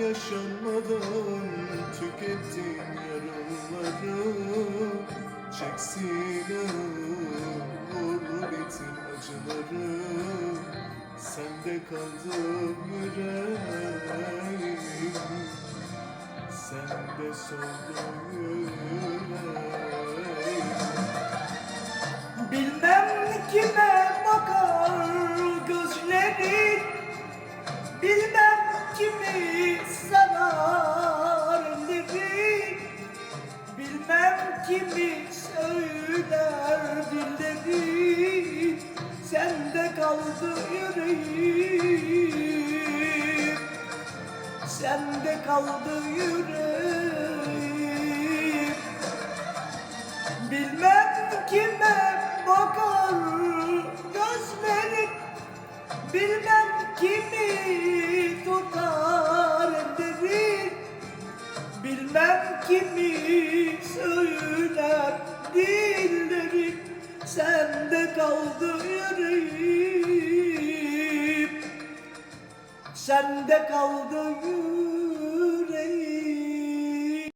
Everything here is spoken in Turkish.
yaşanmadan tükettiğim yaraları Çeksin uğurlu bitim acıları. Sende kaldım yüreğim. Sende soldum yüreğim. Bilmem kime bakar gözlerin. Bilmem ellerin Bilmem kimi söyler dillerin Sende kaldı yüreğim. Sende kaldı yüreğim. Bilmem kime bakar gözlerin Bilmem kimi tutar Bilmem kimi söyler dillerin Sende kaldı yüreğim. Sende kaldı yüreğim